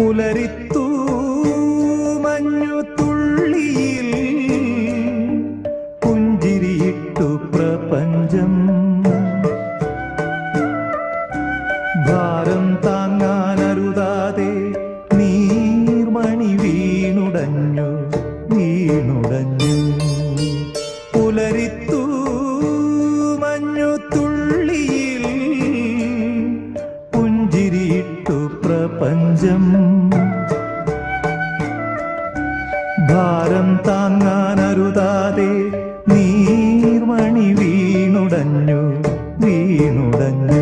പുലരിത്തു മഞ്ഞു തുള്ളിയിൽ പുഞ്ചിരിയിട്ടു പ്രപഞ്ചം. ഭാരം താങ്ങാൻ അരുതാതെ നീർമണി വീണുടഞ്ഞു വീണുടഞ്ഞു. പ്രപഞ്ചം ഭാരം താങ്ങാനരുതാതെ നീർമണി വീണുടഞ്ഞു വീണുടഞ്ഞു.